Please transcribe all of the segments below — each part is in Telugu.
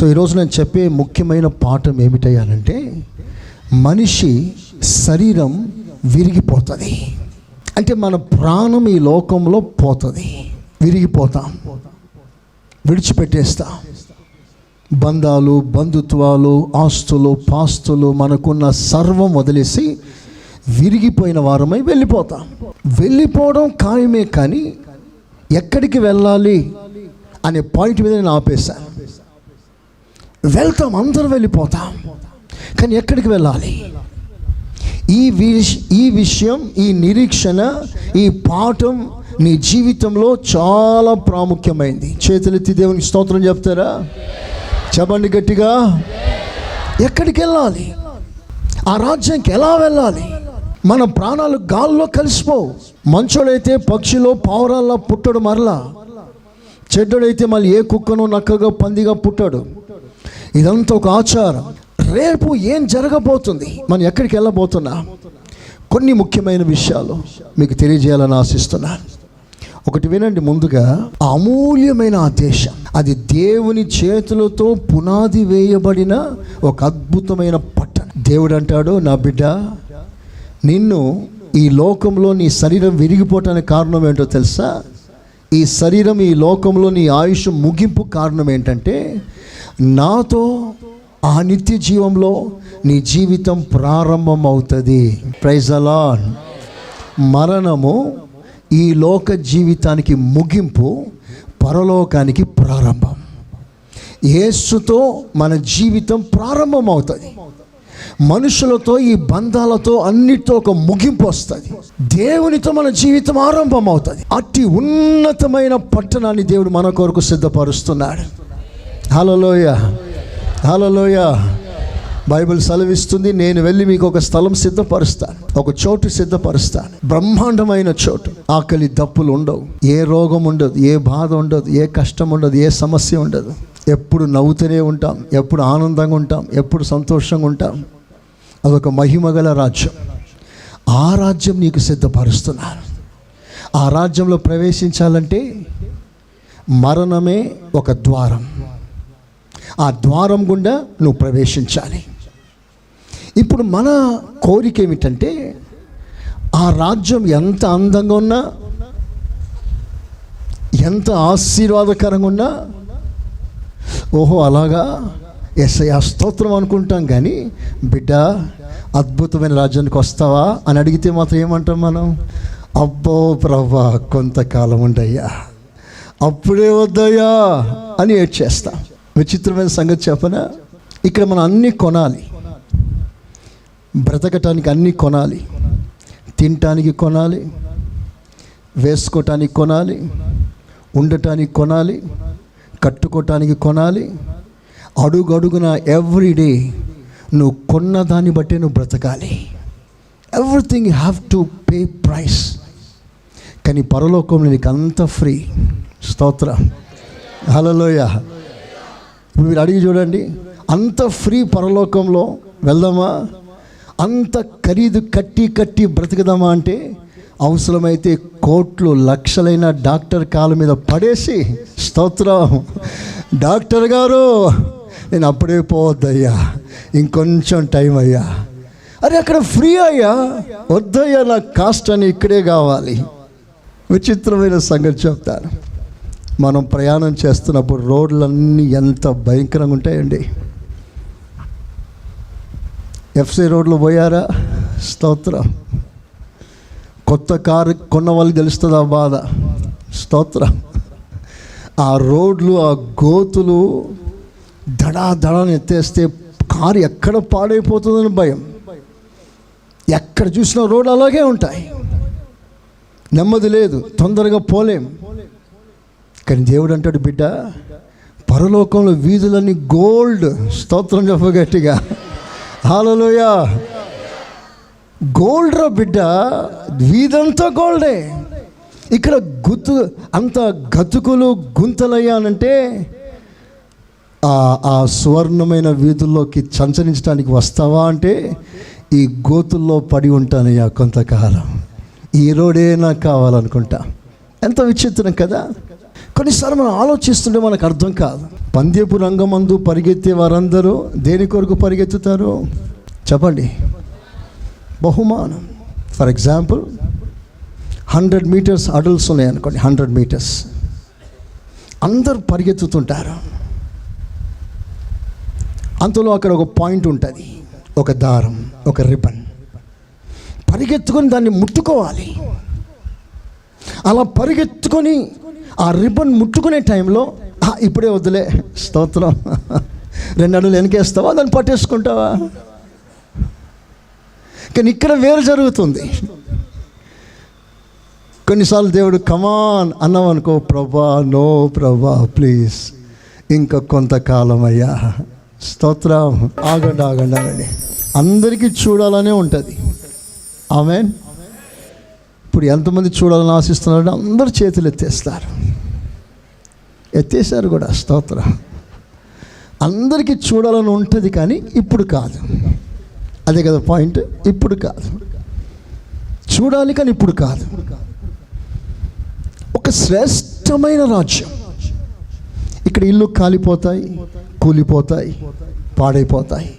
సో ఈరోజు నేను చెప్పే ముఖ్యమైన పాఠం ఏమిటయ్యానంటే మనిషి శరీరం విరిగిపోతుంది. అంటే మన ప్రాణం ఈ లోకంలో పోతుంది. విరిగిపోతాం. విడిచిపెట్టేస్తాం. బంధాలు బంధుత్వాలు ఆస్తులు పాస్తులు మనకున్న సర్వం వదిలేసి విరిగిపోయిన వారమై వెళ్ళిపోతాం. వెళ్ళిపోవడం ఖాయమే కానీ ఎక్కడికి వెళ్ళాలి అనే పాయింట్ మీద నేను ఆపేశాను వెళ్తాం అందరూ వెళ్ళిపోతాం. కానీ ఎక్కడికి వెళ్ళాలి? ఈ విష ఈ విషయం ఈ నిరీక్షణ ఈ పాఠం నీ జీవితంలో చాలా ప్రాముఖ్యమైంది. చేతులెత్తి దేవునికి స్తోత్రం చెప్తారా? చెప్పండి గట్టిగా. ఎక్కడికి వెళ్ళాలి? ఆ రాజ్యానికి ఎలా వెళ్ళాలి? మన ప్రాణాలు గాల్లో కలిసిపోవు. మంచోడైతే పక్షిలో పావురాల్లో పుట్టడు మరలా. చెడ్డడైతే మళ్ళీ ఏ కుక్కను నక్కగా పందిగా పుట్టాడు. ఇదంతా ఒక ఆచారం. రేపు ఏం జరగబోతుంది? మనం ఎక్కడికి వెళ్ళబోతున్నా? కొన్ని ముఖ్యమైన విషయాలు మీకు తెలియజేయాలని ఆశిస్తున్నాను ఒకటి వినండి ముందుగా ఆ అమూల్యమైన ఆదేశం అది దేవుని చేతులతో పునాది వేయబడిన ఒక అద్భుతమైన పట్టణం. దేవుడు అంటాడు నా బిడ్డ నిన్ను ఈ లోకంలో నీ శరీరం విరిగిపోవటానికి కారణం ఏంటో తెలుసా? ఈ శరీరం ఈ లోకంలో నీ ఆయుష్ ముగింపు కారణం ఏంటంటే నాతో ఆ నిత్య జీవంలో నీ జీవితం ప్రారంభం అవుతుంది ప్రైజ్ అలాన్ మరణము ఈ లోక జీవితానికి ముగింపు పరలోకానికి ప్రారంభం. యేసుతో మన జీవితం ప్రారంభం అవుతుంది మనుషులతో ఈ బంధాలతో అన్నిటితో ఒక ముగింపు వస్తుంది. దేవునితో మన జీవితం ఆరంభం అవుతుంది అట్టి ఉన్నతమైన పట్టణాన్ని దేవుడు మన కొరకు సిద్ధపరుస్తున్నాడు. హలోయ హలోయ బైబిల్ సెలవిస్తుంది. నేను వెళ్ళి మీకు ఒక స్థలం సిద్ధపరుస్తాను. ఒక చోటు సిద్ధపరుస్తాను. బ్రహ్మాండమైన చోటు. ఆకలి దప్పులు ఉండవు. ఏ రోగం ఉండదు. ఏ బాధ ఉండదు. ఏ కష్టం ఉండదు. ఏ సమస్య ఉండదు. ఎప్పుడు నవ్వుతూనే ఉంటాం. ఎప్పుడు ఆనందంగా ఉంటాం. ఎప్పుడు సంతోషంగా ఉంటాం. అదొక మహిమగల రాజ్యం. ఆ రాజ్యం నీకు సిద్ధపరుస్తున్నాను. ఆ రాజ్యంలో ప్రవేశించాలంటే మరణమే ఒక ద్వారం. ఆ ద్వారం గుండా నువ్వు ప్రవేశించాలి. ఇప్పుడు మన కోరిక ఏమిటంటే ఆ రాజ్యం ఎంత అందంగా ఉన్నా ఎంత ఆశీర్వాదకరంగా ఉన్నా ఓహో అలాగా ఎస్ఐ స్తోత్రం అనుకుంటాం కానీ బిడ్డ అద్భుతమైన రాజ్యానికి వస్తావా అని అడిగితే మాత్రం ఏమంటాం మనం? అబ్బో ప్రభా కొంతకాలం ఉండయ్యా. అప్పుడే వద్దయ్యా అని ఏడ్చేస్తాం. విచిత్రమైన సంగతి చెప్పనా? ఇక్కడ మనం అన్నీ కొనాలి. బ్రతకటానికి అన్నీ కొనాలి. తినటానికి కొనాలి. వేసుకోవటానికి కొనాలి. ఉండటానికి కొనాలి. కట్టుకోవటానికి కొనాలి. అడుగడుగున ఎవ్రీడే నువ్వు కొన్న దాన్ని బట్టి నువ్వు బ్రతకాలి. Everything you have to pay price. కానీ పరలోకంలో నీకు అంత ఫ్రీ. స్తోత్ర. హలోయ ఇప్పుడు మీరు అడిగి చూడండి. అంత ఫ్రీ పరలోకంలో వెళ్దామా? అంత ఖరీదు కట్టి కట్టి బ్రతుకుదామా అంటే అవసరమైతే కోట్లు లక్షలైన డాక్టర్ కాళ్ళ మీద పడేసి స్తోత్రం. డాక్టర్ గారు నేను అప్పుడే పోవద్దయ్యా. ఇంకొంచెం టైం అయ్యా. అరే అక్కడ ఫ్రీ అయ్యా. వద్దయ్యా నాకు కాస్ట్ అని ఇక్కడే కావాలి. విచిత్రమైన సంగతి చెప్తాను. మనం ప్రయాణం చేస్తున్నప్పుడు రోడ్లన్నీ ఎంత భయంకరంగా ఉంటాయండి. ఎఫ్సి రోడ్లు పోయారా? స్తోత్రం. కొత్త కారు కొన్న వాళ్ళు తెలుస్తుంది ఆ బాధ? స్తోత్రం. ఆ రోడ్లు ఆ గోతులు దడా దడాన్ని ఎత్తేస్తే కారు ఎక్కడ పాడైపోతుందని భయం. ఎక్కడ చూసినా రోడ్లు అలాగే ఉంటాయి. నెమ్మది లేదు తొందరగా పోలేం. కానీ దేవుడు అంటాడు బిడ్డ పరలోకంలో వీధులన్నీ గోల్డ్. స్తోత్రం చెప్పగట్టిగా. హాలలోయ గోల్డ్ రా బిడ్డ వీధంతా గోల్డే. ఇక్కడ గుత్తు అంత గతుకులు గుంతలయ్యానంటే ఆ సువర్ణమైన వీధుల్లోకి చంచరించడానికి వస్తావా అంటే ఈ గోతుల్లో పడి ఉంటానయ్యా కొంతకాలం. ఈ రోడే నాకు కావాలనుకుంటా. ఎంత విచిత్రం కదా. కొన్నిసార్లు మనం ఆలోచిస్తుంటే మనకు అర్థం కాదు. పంద్యపు రంగమందు పరిగెత్తే వారందరూ దేని కొరకు పరిగెత్తుతారు? చెప్పండి. బహుమానం. For example hundred meters adults ఉన్నాయి అనుకోండి హండ్రెడ్ మీటర్స్ అందరు పరిగెత్తుతుంటారు. అంతలో అక్కడ ఒక పాయింట్ ఉంటుంది ఒక దారం ఒక రిబన్ పరిగెత్తుకొని దాన్ని ముట్టుకోవాలి. అలా పరిగెత్తుకొని ఆ రిబ్బన్ ముట్టుకునే టైంలో ఇప్పుడే వద్దులే స్తోత్రం. రెండు అడుగులు వెనకేస్తావా? దాన్ని పట్టేసుకుంటావా? కానీ ఇక్కడ వేరు జరుగుతుంది. కొన్నిసార్లు దేవుడు కమాన్ అన్నాం అనుకో ప్రభా నో ప్రభా ప్లీజ్ ఇంకా కొంతకాలం అయ్యా స్తోత్రం. ఆగండి ఆగండి ఆగండి. అందరికీ చూడాలనే ఉంటుంది. ఆమెన్ ఇప్పుడు ఎంతమంది చూడాలని ఆశిస్తున్నారంటే అందరు చేతులు ఎత్తేస్తారు. ఎత్తేసారు కూడా స్తోత్ర. అందరికీ చూడాలని ఉంటుంది కానీ ఇప్పుడు కాదు. అదే కదా పాయింట్? ఇప్పుడు కాదు. చూడాలి కానీ ఇప్పుడు కాదు. ఒక శ్రేష్టమైన రాజ్యం. ఇక్కడ ఇల్లు కాలిపోతాయి కూలిపోతాయి పాడైపోతాయి.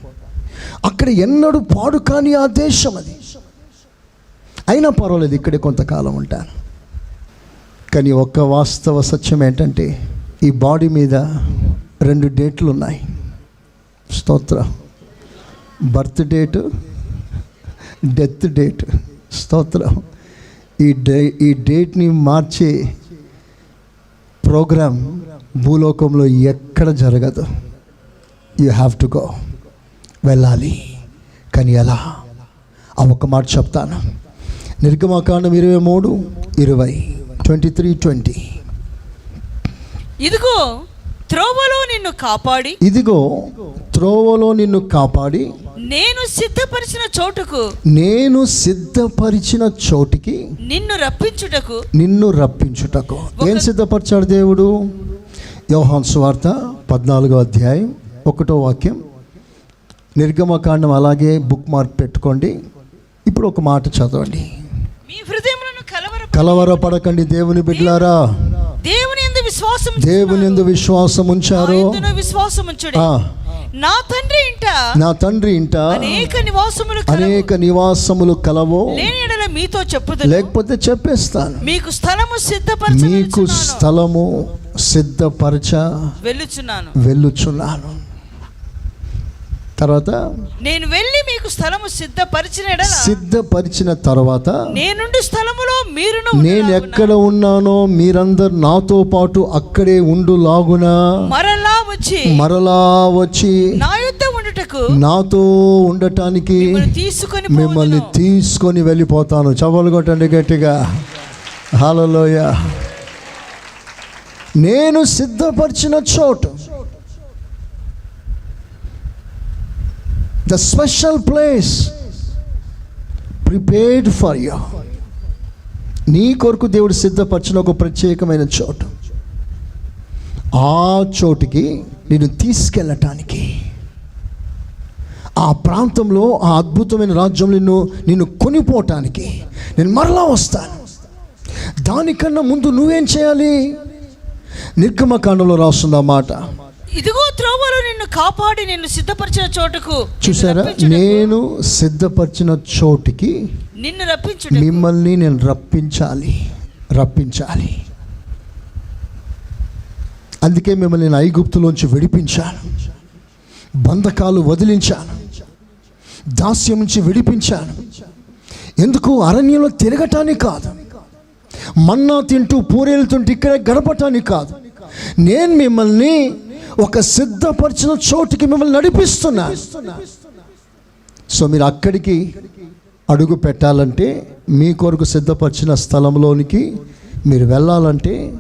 అక్కడ ఎన్నడూ పాడు కాని ఆ దేశం అది. అయినా పర్వాలేదు ఇక్కడే కొంతకాలం ఉంటాను. కానీ ఒక్క వాస్తవ సత్యం ఏంటంటే ఈ బాడీ మీద రెండు డేట్లు ఉన్నాయి స్తోత్ర. Birth date death date. స్తోత్రం. ఈ డే ఈ డేట్ని మార్చే ప్రోగ్రామ్ భూలోకంలో ఎక్కడ జరగదు. You have to go. వెళ్ళాలి. కానీ ఎలా? ఆ ఒక్క మాట చెప్తాను. నిర్గమకాండం ఇరవై మూడు ఇరవై ట్వంటీ త్రీ ట్వంటీ. ఇదిగో త్రోవలో నిన్ను కాపాడి. ఇదిగో త్రోవలో నిన్ను కాపాడి. నేను సిద్ధపరిచిన చోటుకు. నేను సిద్ధపరిచిన చోటికి నిన్ను రప్పించుటకు. నిన్ను రప్పించుటకు. ఏం సిద్ధపరిచాడు దేవుడు? యోహాన్ సువార్త పద్నాలుగో అధ్యాయం ఒకటో వాక్యం. నిర్గమకాండం అలాగే బుక్ మార్క్ పెట్టుకోండి. ఇప్పుడు ఒక మాట చదవండి. కలవరపడకండి దేవుని బిడ్డలారా దేవుని యందు విశ్వాసం దేవుని ఎందు విశ్వాసం ఉంచారు. విశ్వాసం ఉంచుడి. నా తండ్రి ఇంట నా తండ్రి ఇంట అనేక నివాసములు కలవు. అనేక నివాసములు కలవో. లేని మీతో చెప్పుదు లేకపోతే చెప్పేస్తాను. మీకు స్థలము మీకు సిద్ధపరచు స్థలము సిద్ధపరచ వెళ్ళుచున్నాను. వెళ్ళుచున్నాను. తర్వాత నేను వెళ్ళి మీకు స్థలము సిద్ధపరిచిన సిద్ధపరిచిన తర్వాత నేనుండి స్థలములో మీరును నేను ఎక్కడ ఉన్నానో మీరందరు నాతో పాటు అక్కడే ఉండు లాగునా మరలా వచ్చి మరలా వచ్చి నా యుద్ధ ఉండుటకు నాతో ఉండటానికి మిమ్మల్ని తీసుకొని మిమ్మల్ని. తీసుకొని వెళ్ళిపోతాను. చవలు కొట్టండి గట్టిగా. హాలలోయ నేను సిద్ధపరిచిన చోటు the special place prepared for you నీ కొరకు దేవుడు సిద్ధపరిచిన ఒక ప్రత్యేకమైన చోటు. ఆ చోటుకి నేను తీసుకెళ్ళటానికి. ఆ ప్రాంతంలో ఆ అద్భుతమైన రాజ్యం నిన్ను నిన్ను కొనిపోవటానికి. నేను మరలా వస్తాను. దానికన్నా ముందు నువ్వేం చేయాలి? నిర్గమకాండంలో రాస్తుంది ఆ మాట. ఇదిగో త్రోవలో నిన్ను కాపాడి నిన్ను సిద్ధపరిచిన చోటుకు చూసారా? నేను సిద్ధపరిచిన చోటికి నిన్ను రప్పించుటకు మిమ్మల్ని నేను రప్పించాలి. రప్పించాలి. అందుకే మిమ్మల్ని నేను ఐగుప్తులోంచి విడిపించాను. బంధకాలు వదిలించాను. దాస్యం నుంచి విడిపించాను. ఎందుకు? అరణ్యంలో తిరగటానికి కాదు. మన్నా తింటూ పూరేలుతుంటూ ఇక్కడే గడపటానికి కాదు. నేను మిమ్మల్ని ఒక సిద్ధపరిచిన చోటుకి మిమ్మల్ని నడిపిస్తున్నా. సో మీరు అక్కడికి అడుగు పెట్టాలంటే మీ కొరకు సిద్ధపరిచిన స్థలంలోనికి మీరు వెళ్ళాలంటే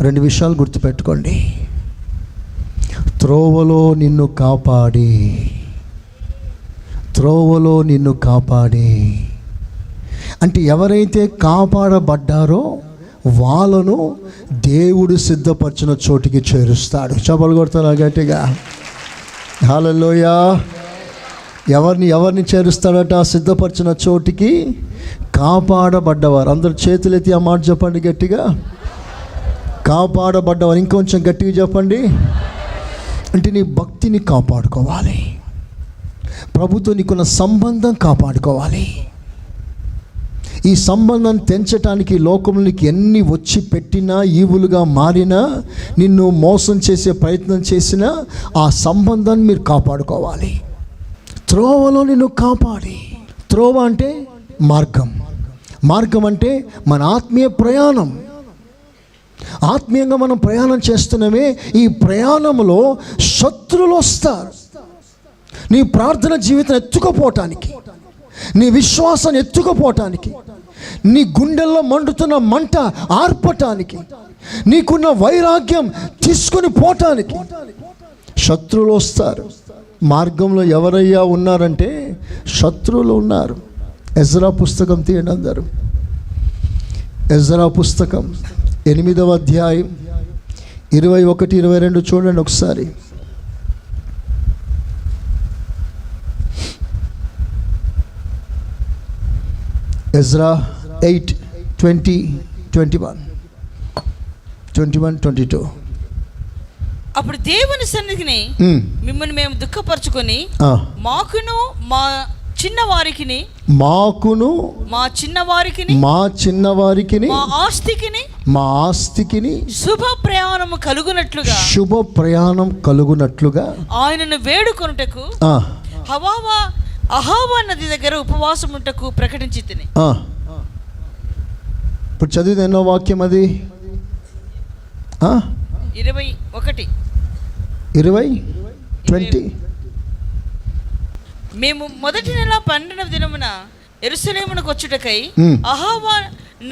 రెండు విషయాలు గుర్తుపెట్టుకోండి. త్రోవలో నిన్ను కాపాడి. త్రోవలో నిన్ను కాపాడి. అంటే ఎవరైతే కాపాడబడ్డారో వాళ్ళను దేవుడు సిద్ధపరిచిన చోటికి చేరుస్తాడు. చపలు కొడతాను గట్టిగా. హాలలోయా ఎవరిని ఎవరిని చేరుస్తాడట? ఆ సిద్ధపరిచిన చోటికి కాపాడబడ్డవారు. అందరు చేతులెత్తి ఆ మాట చెప్పండి గట్టిగా. కాపాడబడ్డవారు. ఇంకొంచెం గట్టిగా చెప్పండి. అంటే నీ భక్తిని కాపాడుకోవాలి. ప్రభుతో నీకున్న సంబంధం కాపాడుకోవాలి. ఈ సంబంధం తెంచటానికి లోకంలోకి ఎన్ని వచ్చి పెట్టినా ఈవులుగా మారినా నిన్ను మోసం చేసే ప్రయత్నం చేసినా ఆ సంబంధాన్ని మీరు కాపాడుకోవాలి. త్రోవలో నిన్ను కాపాడి. త్రోవ అంటే మార్గం. మార్గం అంటే మన ఆత్మీయ ప్రయాణం. ఆత్మీయంగా మనం ప్రయాణం చేస్తున్నామే ఈ ప్రయాణంలో శత్రులు వస్తారు. నీ ప్రార్థన జీవితం ఎత్తుకుపోవటానికి నీ విశ్వాసాన్ని ఎత్తుకుపోవటానికి నీ గుండెల్లో మండుతున్న మంట ఆర్పటానికి నీకున్న వైరాగ్యం తీసుకుని పోవటానికి శత్రువులు వస్తారు. మార్గంలో ఎవరయ్యా ఉన్నారంటే శత్రువులు ఉన్నారు. ఎజ్రా పుస్తకం తీయండి అందరు. ఎజ్రా పుస్తకం ఎనిమిదవ అధ్యాయం ఇరవై ఒకటి ఇరవై రెండు చూడండి ఒకసారి. Ezra eight twenty twenty one twenty one twenty two అప్పుడు దేవుని సన్నిధిని మిమ్మల్ని మేము దుఃఖపరచుకొని మాకును మా చిన్న వారికిని మాకును మా చిన్న వారికిని మా చిన్నవారికిని మా ఆస్తికిని మా ఆస్తికిని శుభ ప్రయాణము కలుగునట్లుగా శుభ ప్రయాణం కలుగునట్లుగా ఆయనను వేడుకొనుటకు హవావా అహావా నది దగ్గర ఉపవాసం ఉంటకు ప్రకటించి తిని. ఇప్పుడు చదివిన ఎన్నో వాక్యం అది? ఇరవై ఒకటి ఇరవై ట్వంటీ మేము మొదటి నెల పన్నెండవ దినమున ఎరుసలేమునకు వచ్చుటకై. అహావా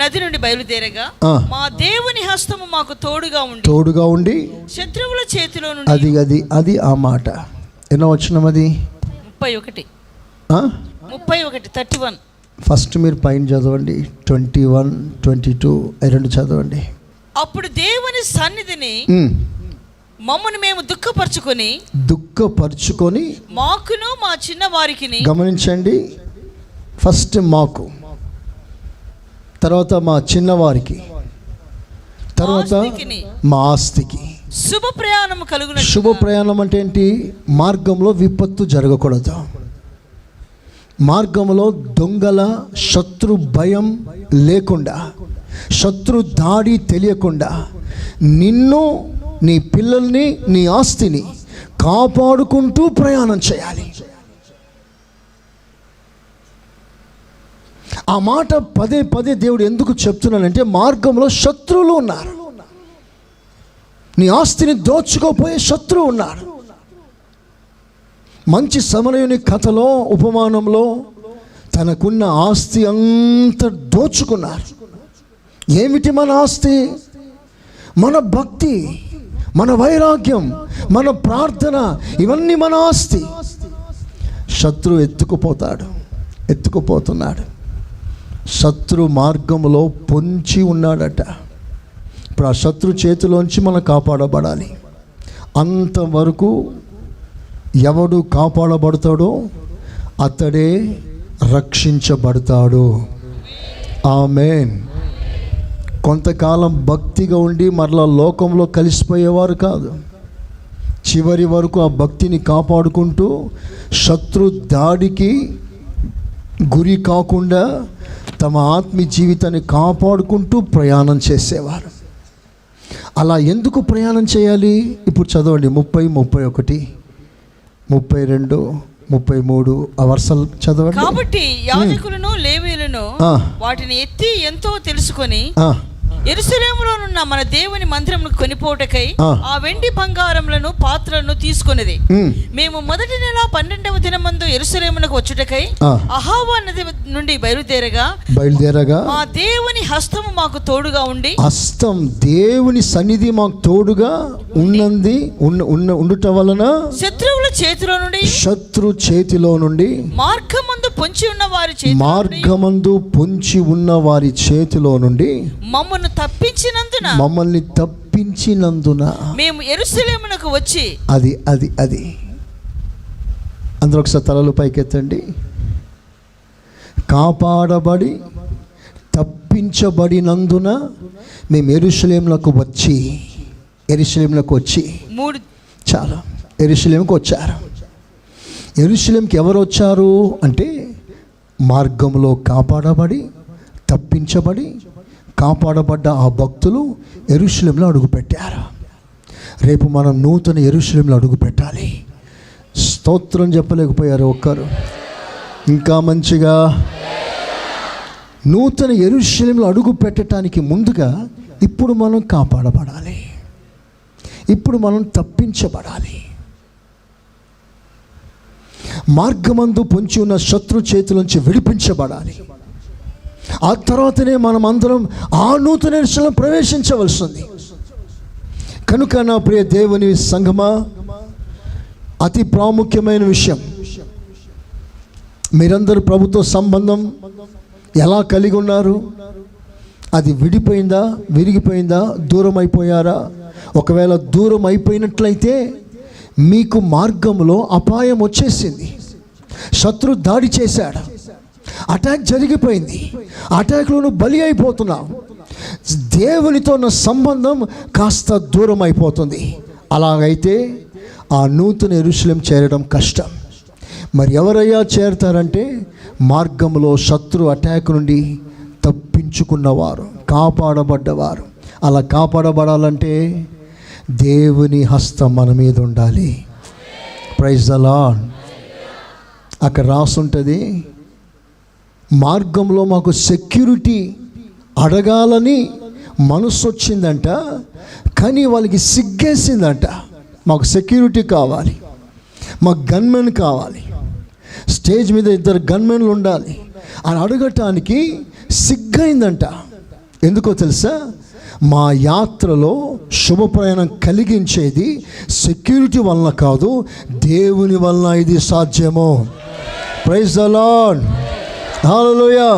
నది నుండి బయలుదేరగా. మా దేవుని హస్తము మాకు తోడుగా ఉండి తోడుగా ఉండి శత్రువుల చేతిలో అది నుండి అది అది ఆ మాట ఎన్నో వచ్చినాం అది ముప్పై ఒకటి? ముప్పై ఒకటి థర్టీ వన్ ఫస్ట్ మీరు పైన చదవండి. ట్వంటీ వన్ ట్వంటీ టూ రెండు చదవండి. అప్పుడు దేవుని సన్నిధిని ఉమ్. మమ్మను మేము దుఃఖపరచుకొని దుఃఖపరుచుకొని మాకును మా చిన్న వారికిని గమనించండి. ఫస్ట్ మాకు తర్వాత మా చిన్నవారికి తర్వాత. మా ఆస్తికి. శుభ ప్రయాణము కలుగున శుభ ప్రయాణం అంటే ఏంటి? మార్గంలో విపత్తు జరగకూడదు. మార్గంలో దొంగల శత్రు భయం లేకుండా శత్రు దాడి తెలియకుండా నిన్ను నీ పిల్లల్ని నీ ఆస్తిని కాపాడుకుంటూ ప్రయాణం చేయాలి. ఆ మాట పదే పదే దేవుడు ఎందుకు చెప్తున్నానంటే మార్గంలో శత్రువులు ఉన్నారు. నీ ఆస్తిని దోచుకోపోయే శత్రువు ఉన్నారు. మంచి సమరయుని కథలో ఉపమానంలో తనకున్న ఆస్తి అంత దోచుకున్నారు. ఏమిటి మన ఆస్తి? మన భక్తి మన వైరాగ్యం మన ప్రార్థన ఇవన్నీ మన ఆస్తి. శత్రు ఎత్తుకుపోతాడు ఎత్తుకుపోతున్నాడు. శత్రు మార్గంలో పొంచి ఉన్నాడట. ఇప్పుడు ఆ శత్రు చేతిలోంచి మనం కాపాడబడాలి. అంతవరకు ఎవడు కాపాడబడతాడో అతడే రక్షించబడతాడు. ఆమెన్. కొంతకాలం భక్తిగా ఉండి మరలా లోకంలో కలిసిపోయేవారు కాదు. చివరి వరకు ఆ భక్తిని కాపాడుకుంటూ శత్రు దాడికి గురి కాకుండా తమ ఆత్మీయ జీవితాన్ని కాపాడుకుంటూ ప్రయాణం చేసేవారు. అలా ఎందుకు ప్రయాణం చేయాలి? ఇప్పుడు చదవండి ముప్పై ముప్పై ఒకటి. ముప్పై రెండు ముప్పై మూడు ఆ వర్షాలు చదవండి. కాబట్టి యాజకులను లేవీలను. వాటిని ఎత్తి ఎంతో తెలుసుకొని ఎరుసలేములోనున్న మన దేవుని మందిరమును కొనిపోటకై ఆ. వెండి బంగారములను పాత్రలను తీసుకొనిది ఉమ్, మేము మొదటి నెల పన్నెండవ దినమందు ఎరుసలేమునకు వచ్చుటకై. అహావా నది నుండి బయలుదేరగా బయలుదేరగా మా దేవుని హస్తము మాకు తోడుగా ఉండి హస్తం దేవుని సన్నిధి మాకు తోడుగా ఉన్నది ఉన్న ఉన్న ఉండుట వలన శత్రువుల చేతిలో నుండి శత్రు చేతిలో నుండి మార్గమందు పొంచి ఉన్న వారి మార్గమందు పొంచి ఉన్న వారి చేతిలో నుండి మమ్మను తప్పించినందున మమ్మల్ని తప్పించినందున మేము ఎరుసలేమునకు వచ్చి అది అది అది. అందరూ ఒకసారి తలలు పైకెత్తండి. కాపాడబడి తప్పించబడినందున మేము ఎరుషలేంలకు వచ్చి ఎరుషలేంలకు వచ్చి. మూడు చాలా. ఎరుషలేంకి వచ్చారు. ఎరుషలేంకి ఎవరు వచ్చారు? అంటే మార్గంలో కాపాడబడి తప్పించబడి కాపాడబడ్డ ఆ భక్తులు ఎరుషలేంలో అడుగుపెట్టారు. రేపు మనం నూతన ఎరుషలేంలో అడుగు పెట్టాలి స్తోత్రం చెప్పలేకపోయారు ఒక్కరు. ఇంకా మంచిగా నూతన ఎరుశలంలో అడుగు పెట్టడానికి ముందుగా ఇప్పుడు మనం కాపాడబడాలి. ఇప్పుడు మనం తప్పించబడాలి. మార్గమందు పొంచి ఉన్న శత్రు చేతుల నుంచి విడిపించబడాలి. ఆ తర్వాతనే మనం అందరం ఆ నూతన విషయంలో ప్రవేశించవలసింది. కనుక నా ప్రియ దేవుని సంగమా అతి ప్రాముఖ్యమైన విషయం. మీరందరూ ప్రభుత్వ సంబంధం ఎలా కలిగి ఉన్నారు? అది విడిపోయిందా విరిగిపోయిందా దూరం అయిపోయారా ఒకవేళ దూరం అయిపోయినట్లయితే మీకు మార్గంలో అపాయం వచ్చేసింది. శత్రు దాడి చేశాడు. అటాక్ జరిగిపోయింది. అటాక్లో నువ్వు బలి అయిపోతున్నావు దేవునితో ఉన్న సంబంధం కాస్త దూరం అయిపోతుంది. అలాగైతే ఆ నూతన ఎరుశలం చేరడం కష్టం. మరి ఎవరయ్యా చేరతారంటే మార్గంలో శత్రు అటాక్ నుండి తప్పించుకున్నవారు కాపాడబడ్డవారు. అలా కాపాడబడాలంటే దేవుని హస్తం మన మీద ఉండాలి. ప్రైజ్ అలా అక్కడ రాసుంటుంది మార్గంలో మాకు సెక్యూరిటీ అడగాలని మనసు వచ్చిందంట కానీ వాళ్ళకి సిగ్గేసిందంట. మాకు సెక్యూరిటీ కావాలి మాకు గన్మెన్ కావాలి. స్టేజ్ మీద ఇద్దరు గన్మెన్లు ఉండాలి అని అడగటానికి సిగ్గైందంట. ఎందుకో తెలుసా? మా యాత్రలో శుభ ప్రయాణం కలిగించేది సెక్యూరిటీ వలన కాదు దేవుని వలన ఇది సాధ్యము. ప్రైజ్ అలాన్ హల్లెలూయా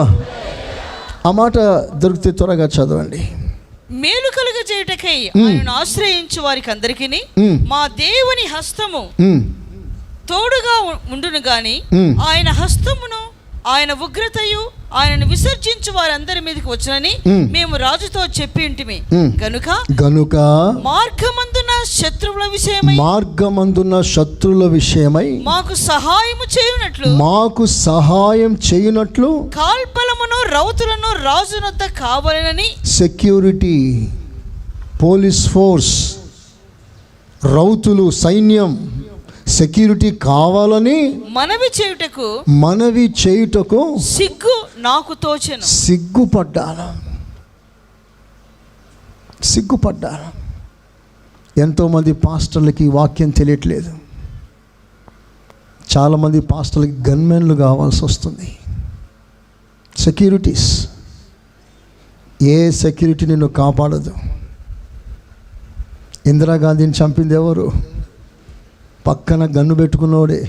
ఆ మాట దొరికితే త్వరగా చదవండి మేలు కలుగ చేయుటకై ఆయనను ఆశ్రయించు వారికి అందరికీ మ్. దేవుని హస్తము తోడుగా ఉండును గాని. ఆయన హస్తమును ఆయన ఉగ్రతయు ఆయనను విసర్జించు వారందరి మీదకి వచ్చునని. మేము రాజుతో చెప్పి ఉంటిమి మ్. గనుక గనుక మార్గమందున శత్రువుల విషయమై మార్గమందున్న శత్రుల విషయమై మాకు సహాయము చేయునట్లు మాకు సహాయం చేయునట్లు కాల్బలమును రౌతులను రాజునొద్ద కావాలనని సెక్యూరిటీ పోలీస్ ఫోర్స్ రౌతులు సైన్యం సెక్యూరిటీ కావాలని మనవి చేయుటకు మనవి చేయుటకు సిగ్గు నాకు తోచెను. సిగ్గుపడ్డాను. సిగ్గుపడ్డాను. ఎంతోమంది పాస్టర్లకి వాక్యం తెలియట్లేదు. చాలామంది పాస్టర్లకి గన్మెన్లు కావాల్సి వస్తుంది. సెక్యూరిటీస్. ఏ సెక్యూరిటీ నిన్ను కాపాడదు? ఇందిరాగాంధీని చంపింది ఎవరు? పక్కన గన్ను పెట్టుకున్నోడే.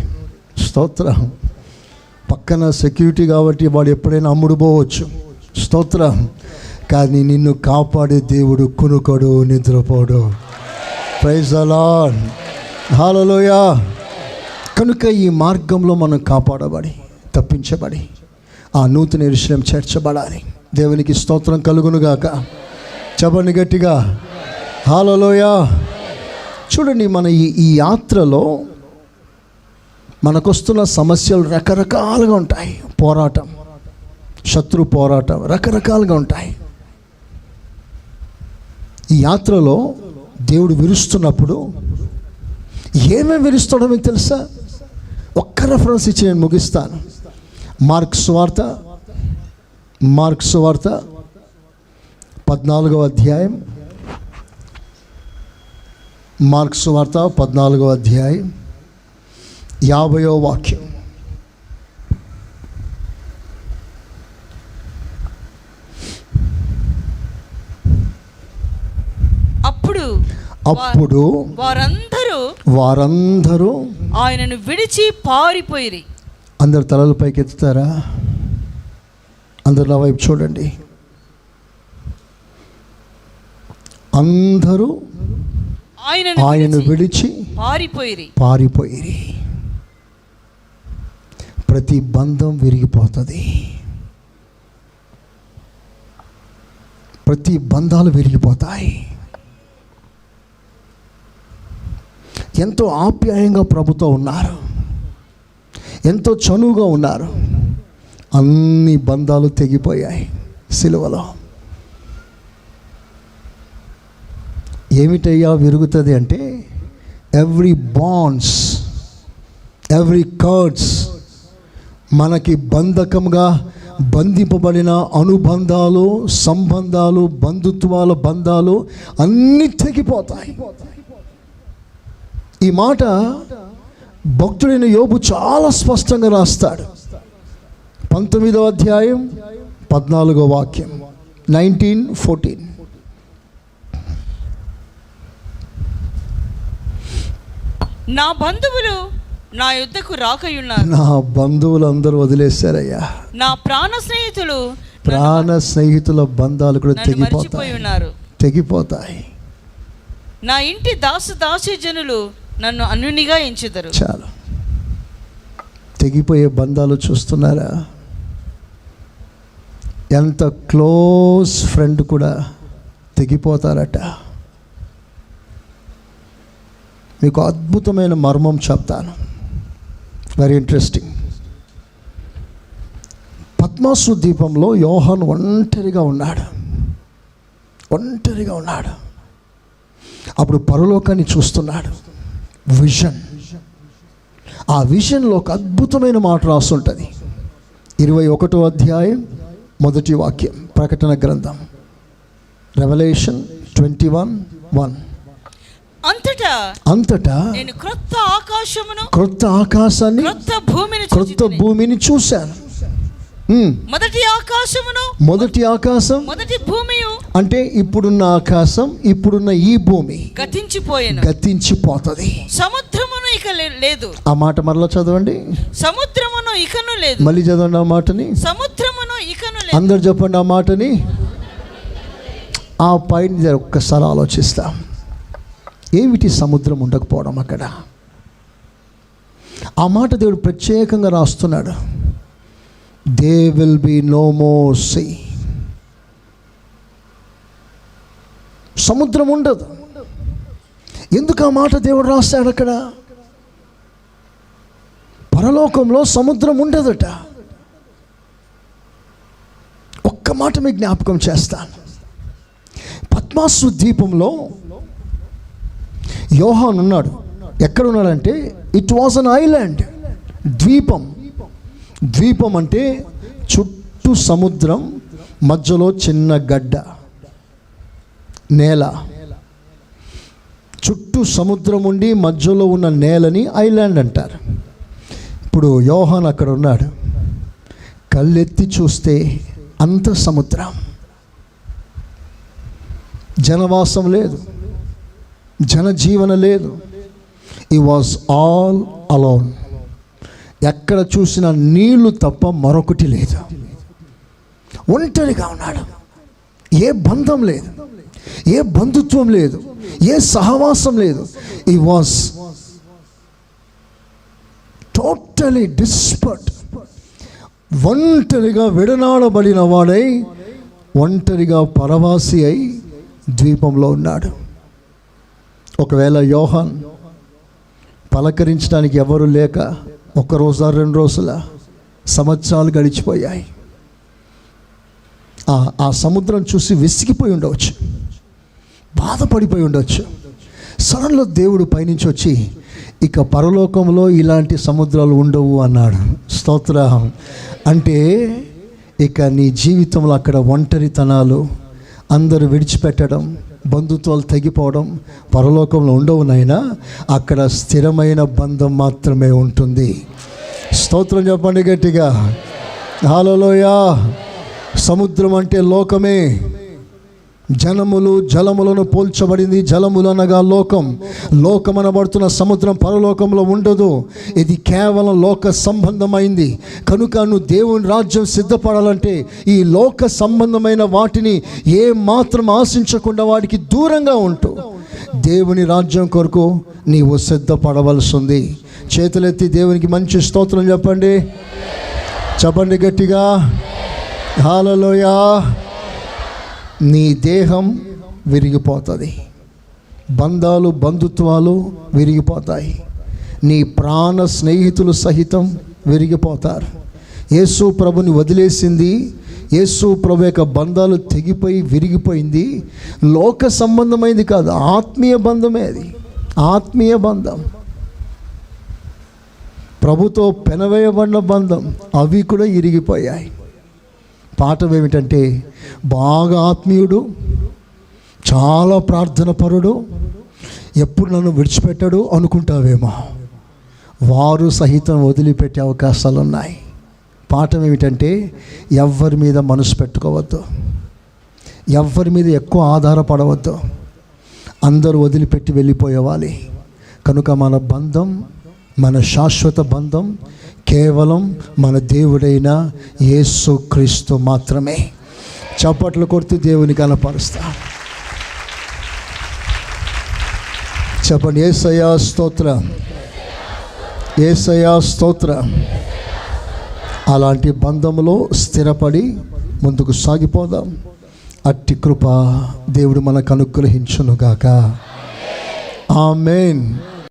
స్తోత్రం. పక్కన సెక్యూరిటీ కాబట్టి వాడు ఎప్పుడైనా అమ్ముడు పోవచ్చు స్తోత్రం. కానీ నిన్ను కాపాడే దేవుడు కునుకడు నిద్రపోడు. ప్రైజ్ అలా హాలలోయా కనుక ఈ మార్గంలో మనం కాపాడబడి తప్పించబడి ఆ నూతన విషయం చేర్చబడాలి. దేవునికి స్తోత్రం కలుగునుగాక. చెప్పండి గట్టిగా. హాలలోయా చూడండి మన ఈ ఈ యాత్రలో మనకొస్తున్న సమస్యలు రకరకాలుగా ఉంటాయి. పోరాటం శత్రు పోరాటం రకరకాలుగా ఉంటాయి. ఈ యాత్రలో దేవుడు విరుస్తున్నప్పుడు ఏమేమి విరుస్తాడో మీకు తెలుసా? ఒక్క రెఫరెన్స్ ఇచ్చి నేను ముగిస్తాను. మార్క్స్ వార్త మార్క్స్ వార్త పద్నాలుగవ అధ్యాయం మార్క్స్ వార్త పద్నాలుగవ అధ్యాయం యాభయో వాక్యం. అప్పుడు అప్పుడు వారందరూ వారందరూ ఆయనను విడిచి పారిపోయిరి. అందరు తలలు పైకి ఎత్తుతారా అందరు నా వైపు చూడండి. అందరూ ఆయనను ఆయనను విడిచి విడిచి పారిపోయిరి. పారిపోయిరి. ప్రతి బంధం విరిగిపోతుంది. ప్రతి బంధాలు విరిగిపోతాయి. ఎంతో ఆప్యాయంగా ప్రభుతో ఉన్నారు. ఎంతో చనువుగా ఉన్నారు. అన్ని బంధాలు తెగిపోయాయి. సిలువలో ఏమిటయ్యా విరుగుతుంది అంటే ఎవ్రీ బాండ్స్ ఎవ్రీ కర్డ్స్ మనకి బంధకంగా బంధింపబడిన అనుబంధాలు సంబంధాలు బంధుత్వాల బంధాలు అన్నీ తెగిపోతాయి. ఈ మాట భక్తుడైన యోబు చాలా స్పష్టంగా రాస్తాడు. పంతొమ్మిదవ అధ్యాయం పద్నాలుగో వాక్యం నైన్టీన్ ఫోర్టీన్ నా బంధువులు నా యుద్ధకు రాకయున్నారు. నా బంధువులందరూ వదిలేశారయ్యా. నా ప్రాణ స్నేహితులు ప్రాణ స్నేహితుల బంధాలు కూడా తెగిపోతాయి. ఉన్నారు తెగిపోతాయి. నా ఇంటి దాసు దాసి జనులు నన్ను అన్యునిగా ఎంచుదరు. చాలు. తెగిపోయే బంధాలు చూస్తున్నారా? ఎంత క్లోజ్ ఫ్రెండ్ కూడా తెగిపోతారట. మీకు అద్భుతమైన మర్మం చెప్తాను. వెరీ ఇంట్రెస్టింగ్ పద్మాసు దీపంలో యోహన్ ఒంటరిగా ఉన్నాడు. ఒంటరిగా ఉన్నాడు. అప్పుడు పరలోకాన్ని చూస్తున్నాడు. విజన్ ఆ విజన్లో ఒక అద్భుతమైన మాట రాస్తుంటుంది ఇరవై ఒకటో అధ్యాయం మొదటి వాక్యం ప్రకటన గ్రంథం. రెవల్యూషన్ ట్వంటీ వన్ వన్ అంతటా అంతటా? నేను క్రొత్త ఆకాశమును క్రొత్త ఆకాశాన్ని క్రొత్త భూమిని క్రొత్త. భూమిని చూశాను. మొదటి ఆకాశమును మొదటి ఆకాశం మొదటి భూమియు అంటే ఇప్పుడున్న ఆకాశం ఇప్పుడున్న ఈ భూమి గతించిపోయాను. గతించిపోతుంది. సముద్రమును ఇక లేదు. ఆ మాట మరలా చదవండి. సముద్రమును ఇకను లేదు. మళ్ళీ చదవండి ఆ మాటని. సముద్రమును ఇకను లేదు. అందరు చెప్పండి ఆ మాటని. ఆ పైన ఒక్కసారి ఆలోచిస్తాం. ఏమిటి సముద్రం ఉండకపోవడం అక్కడ? ఆ మాట దేవుడు ప్రత్యేకంగా రాస్తున్నాడు. There will be no more sea సముద్రం ఉండదు. ఎందుకు ఆ మాట దేవుడు రాస్తాడు అక్కడ? పరలోకంలో సముద్రం ఉండదట. ఒక్క మాట మీకు జ్ఞాపకం చేస్తాను. పద్మాసు ద్వీపంలో యోహాన్ ఉన్నాడు ఎక్కడ ఉన్నాడంటే ఇట్ వాజ్ అన్ ఐలాండ్ ద్వీపం. ద్వీపం అంటే చుట్టూ సముద్రం మధ్యలో చిన్న గడ్డ నేల. చుట్టూ సముద్రం ఉండి మధ్యలో ఉన్న నేలని ఐలాండ్ అంటారు. ఇప్పుడు యోహాన్ అక్కడ ఉన్నాడు కళ్ళెత్తి చూస్తే అంత సముద్రం. జనవాసం లేదు. జనజీవన లేదు. ఈ వాజ్ ఆల్ అలోన్ ఎక్కడ చూసినా నీళ్ళు తప్ప మరొకటి లేదు. ఒంటరిగా ఉన్నాడు. ఏ బంధం లేదు. ఏ బంధుత్వం లేదు. ఏ సహవాసం లేదు. ఈ వాజ్ టోటలీ డిస్పర్ట్ ఒంటరిగా విడనాడబడిన వాడై ఒంటరిగా పరవాసి అయి ద్వీపంలో ఉన్నాడు. ఒకవేళ యోహాన్ పలకరించడానికి ఎవరు లేక ఒక రోజా రెండు రోజుల సంవత్సరాలు గడిచిపోయాయి. ఆ- సముద్రం చూసి విసిగిపోయి ఉండవచ్చు. బాధపడిపోయి ఉండవచ్చు. సడన్లో దేవుడు పైనుంచి వచ్చి ఇక పరలోకంలో ఇలాంటి సముద్రాలు ఉండవు అన్నాడు. స్తోత్రం. అంటే ఇక నీ జీవితంలో అక్కడ ఒంటరితనాలు అందరూ విడిచిపెట్టడం బంధుత్వాలు తగ్గిపోవడం పరలోకంలో ఉండవు నాయనా. అక్కడ స్థిరమైన బంధం మాత్రమే ఉంటుంది. స్తోత్రం చెప్పండి గట్టిగా. హాలలోయా సముద్రం అంటే లోకమే. జనములు జలములను పోల్చబడింది జలములు అనగా లోకం. లోకమనబడుతున్న సముద్రం పరలోకంలో ఉండదు. ఇది కేవలం లోక సంబంధమైంది. కనుక నువ్వు దేవుని రాజ్యం సిద్ధపడాలంటే ఈ లోక సంబంధమైన వాటిని ఏ మాత్రం ఆశించకుండా వాడికి దూరంగా ఉంటూ. దేవుని రాజ్యం కొరకు నీవు సిద్ధపడవలసింది. చేతులెత్తి దేవునికి మంచి స్తోత్రం చెప్పండి. చెప్పండి గట్టిగా. హాలలోయా నీ దేహం విరిగిపోతుంది. బంధాలు బంధుత్వాలు విరిగిపోతాయి. నీ ప్రాణ స్నేహితులు సహితం విరిగిపోతారు. యేసు ప్రభుని వదిలేసింది. యేసు ప్రభు యొక్క బంధాలు తెగిపోయి విరిగిపోయింది. లోక సంబంధమైంది కాదు ఆత్మీయ బంధమే అది. ఆత్మీయ బంధం. ప్రభుతో పెనవేయబడిన బంధం అవి కూడా ఇరిగిపోయాయి. పాఠం ఏమిటంటే బాగా ఆత్మీయుడు చాలా ప్రార్థన పరుడు ఎప్పుడు నన్ను విడిచిపెట్టాడు అనుకుంటావేమో. వారు సహితం వదిలిపెట్టే అవకాశాలు ఉన్నాయి పాఠం ఏమిటంటే ఎవరి మీద మనసు పెట్టుకోవద్దు. ఎవ్వరి మీద ఎక్కువ ఆధారపడవద్దు. అందరూ వదిలిపెట్టి వెళ్ళిపోయేవాలి కనుక మన బంధం మన శాశ్వత బంధం కేవలం మన దేవుడైన యేసు క్రీస్తు మాత్రమే. చప్పట్లు కొడుతూ దేవుని కనపరుస్తా. చెప్పండి ఏసయా స్తోత్ర. ఏసయా స్తోత్ర. అలాంటి బంధములో స్థిరపడి ముందుకు సాగిపోదాం. అట్టి కృప దేవుడు మనకు అనుగ్రహించునుగాక. ఆమెన్.